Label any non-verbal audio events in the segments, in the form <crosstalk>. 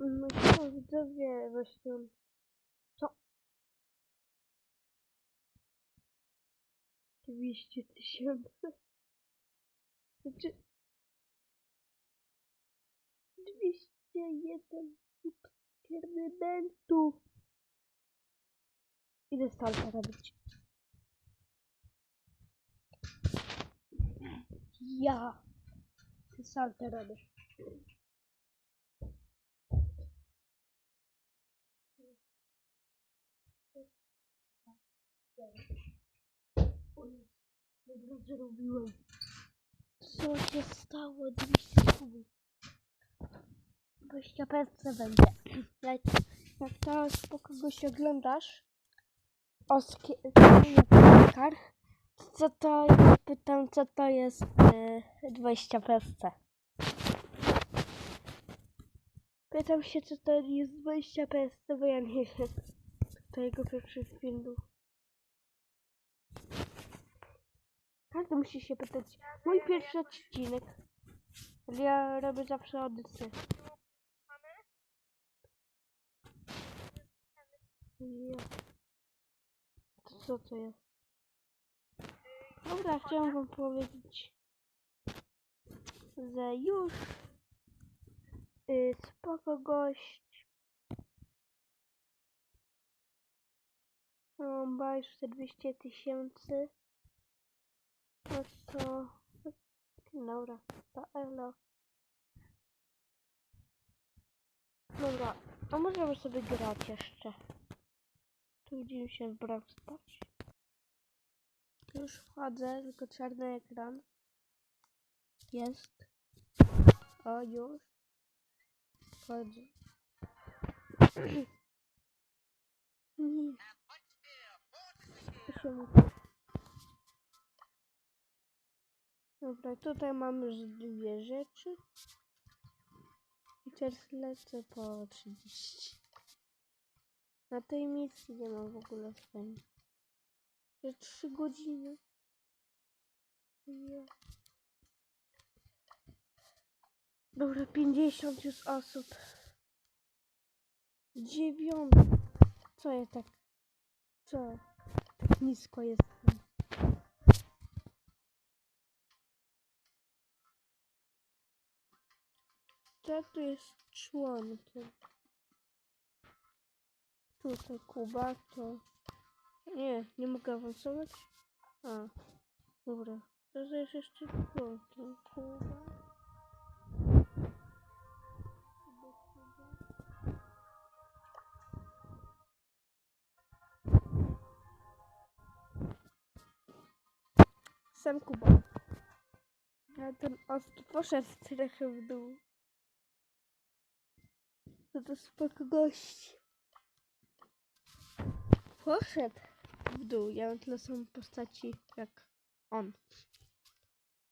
No co, widzowie, właśnie... Co? 200 tysięcy. Znaczy... 201 subskrybentów. Idę salta robić. Ja. Ty saltę robisz. Dobra, zrobiłem. Co się stało? 200 kubów. 20 PC będzie. Jak, jak teraz po kogoś oglądasz o skierkach, co to ja pytam, co to jest e, 20 PC. Pytam się, co to jest 20 PC, bo ja nie wiem. To jego pierwszy film był. Każdy musi się pytać. Mój pierwszy odcinek. Ja robię zawsze audycję. Ja. Co to jest? Dobra, chciałam wam powiedzieć, że już y, spoko gość. Mam te 200 tysięcy. No to... Dobra, to elo. Dobra, a możemy sobie grać jeszcze. Tu widzimy się w Brawl Stars. Już wchodzę, tylko czarny ekran. Jest. O, już. Wchodzę. <clears throat> Nie. Dobra, tutaj mamy już dwie rzeczy. I teraz lecę po 30. Na tej misji nie mam w ogóle fajnie. Że 3 godziny. Ja. Dobra, 50 już osób. Dziewiąt. Co ja tak... Co? Tak nisko jestem. Kto tu jest członkiem? Tutaj Kuba to... Nie, nie mogę awansować. A, dobra. To jest jeszcze członkiem. Kuba. Sam Kuba. A ten ost poszedł trochę w dół. To to spoko gość. Poszedł w dół. Ja mam tyle samo postaci jak on.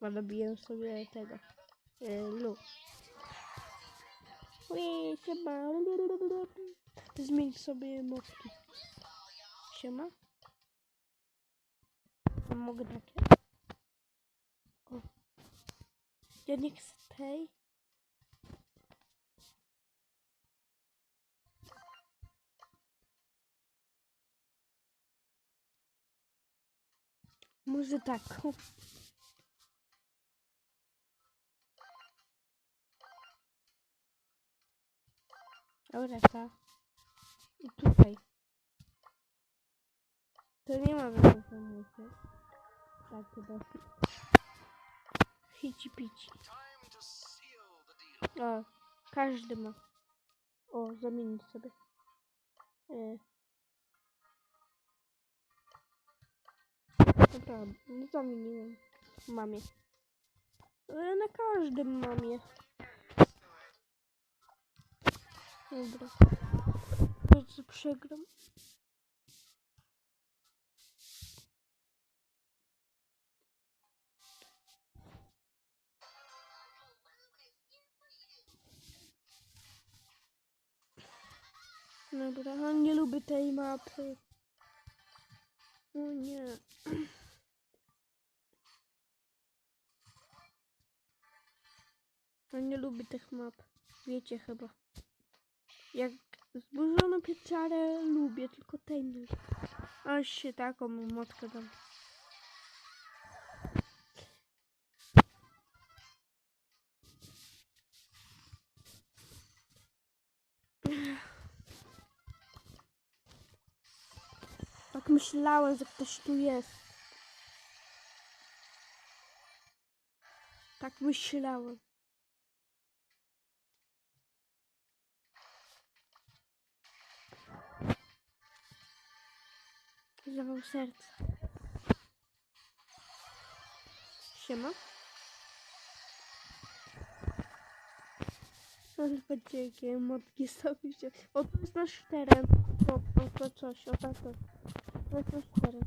Bo robiłem sobie tego. Yy, Lu. Ui, siema. Zmień sobie emotki. Siema. Mogę takie? O. Ja nie chcę tej. Może tak. Dobra, ta. I tutaj. To nie ma pomocy. Tak, chyba. Hici pici. O, każdy ma. O, zamienić sobie. E. Dobra, nie zamieniłem. Mamie. E, na każdym mamie. Dobra. Bardzo przegram. Dobra, nie lubię tej mapy. O nie. <clears throat> Ja nie lubię tych map. Wiecie chyba. Jak zburzoną pieczarę lubię, tylko tej nie. Aż się taką motkę dam. Tak myślałem, że ktoś tu jest. Tak myślałem. Zawał serce. Siema. Ale będzie jakie motki sobie się. O, to jest nasz teren. O, o to coś, o tak. 2, 3, 4.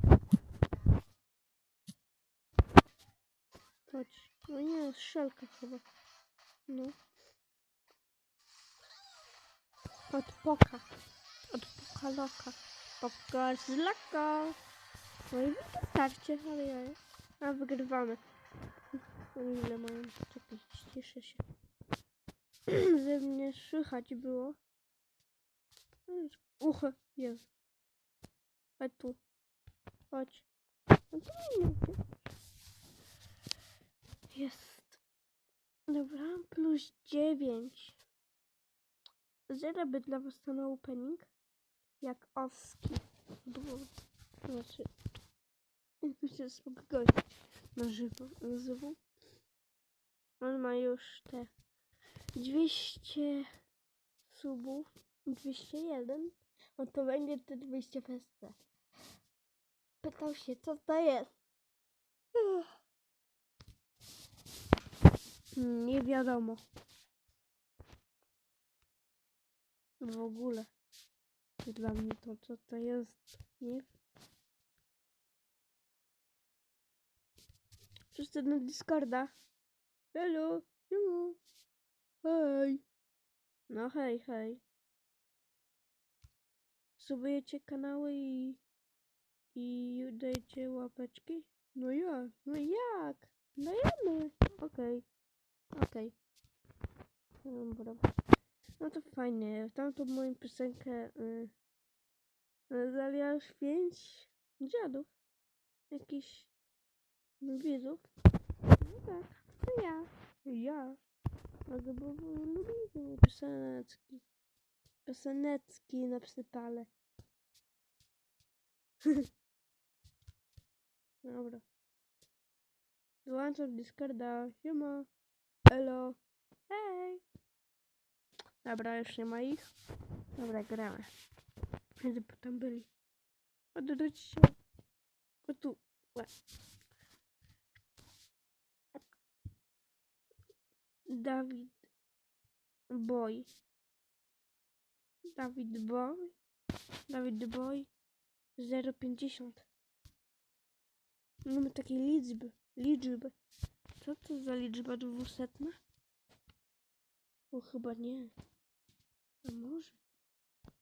Chodź. No nie, strzelka chyba. No. Od poka. Od poka loka. Popka z loka. No i wystarczy, ale ja. A wygrywamy. O ile mają czekać, cieszę się. <clears throat> Ze mnie słychać było. Uchy, jest. Chodź tu. Chodź. No to. Jest. Dobra, plus 9. Zero by dla was to na opening. Jak oski. Było. Znaczy. Jakoś się spokojnie na żywo nazywał. On ma już te 200 subów. 201. No to będzie te 200 PSC. Pytał się, co to jest. Nie wiadomo. W ogóle. Dla mnie to, co to jest. Nie. Wszyscy na Discorda. Hello, siema. Hej. No hej, hej. Subujecie kanały i... I dajcie łapeczki? No jak? No jak? Dajemy. Okej. Okej. Dobra. No to fajnie. Tamtą moją piosenkę y, zaliasz pięć dziadów. Jakiś widzów. No tak. To ja. Ja. Ale bo lubię pioseneczki. Pioseneczki na psytale. <laughs> Dobra. Dołączam Discorda. Siema. Elo. Hej. Dobra, już nie ma ich. Dobra, gramy. Kiedy tam byli. Oddać się. O tu. Łe. Dawid Boy. Dawid Boy. Dawid Boy. 050. Mamy takie liczby. Liczby. Co to za liczba dwusetna? O, chyba nie. A może?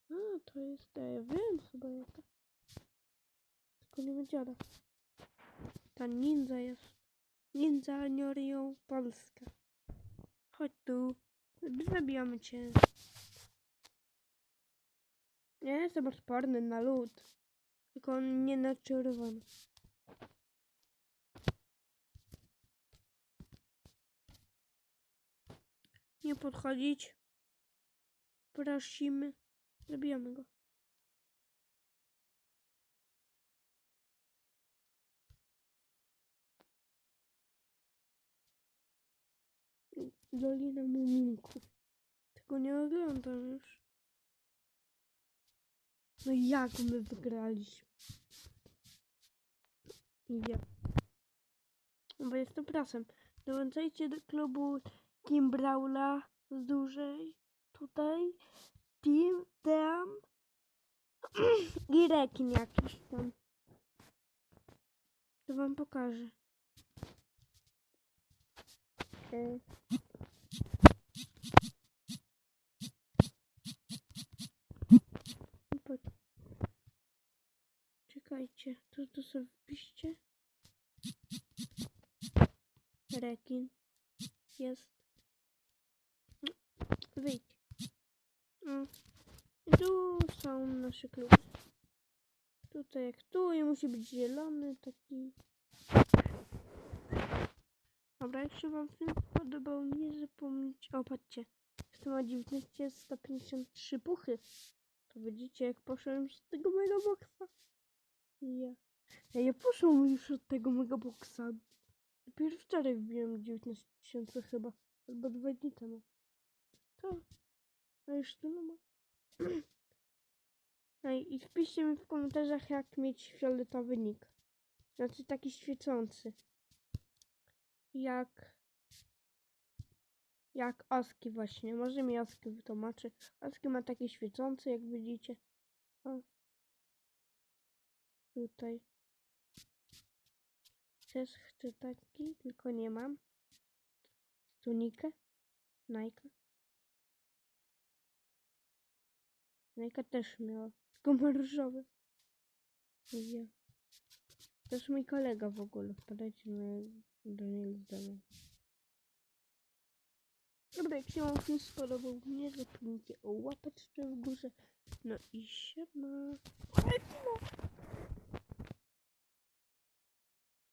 A, to jest, ja wiem chyba jaka. Tylko nie ma dziada. Ta ninja jest. Ninja Niorio Polska. Chodź tu. Zabijamy cię. Ja jestem odporny na lód. Tylko on nie na czerwono. Nie podchodzić. Prosimy. Zabijamy go. Dolina Muminków. Tego nie oglądam już. No jak my wygraliśmy? Ja. Bo jestem prasem. Dołączajcie do klubu Team Brawla z dużej. Tutaj. Team tam. <clears throat> I rekin jakiś tam. To wam pokażę. E. To tu sobie wpiszcie. Rekin. Jest. Wyjdź. I tu są nasze kluby. Tutaj jak tu i musi być zielony taki. Dobra, jeśli wam film podobał, nie zapomnijcie. O, patrzcie. Jestem ma 19 153 puchy. To widzicie, jak poszłem z tego megaboxa. Ja. Ja poszłam już od tego megaboxa. Dopiero wczoraj wbiłem 19 tysięcy chyba. Albo dwa dni temu. To. A już tyle ma. <clears throat> No i i wpiszcie mi w komentarzach, jak mieć fioletowy nick. Znaczy taki świecący. Jak... Jak Oski właśnie. Może mi Oski wytłumaczy. Oski ma taki świecący, jak widzicie. O. Tutaj. Też chcę taki, tylko nie mam. Tunikę. Nike. Nike też miała, tylko ma różowy. Ja. Też mój kolega w ogóle. Wpadajcie do niego z domu. Dobra, jak się wam film spodobał, nie zapomnijcie o łapeczce w górze. No i siema. Ale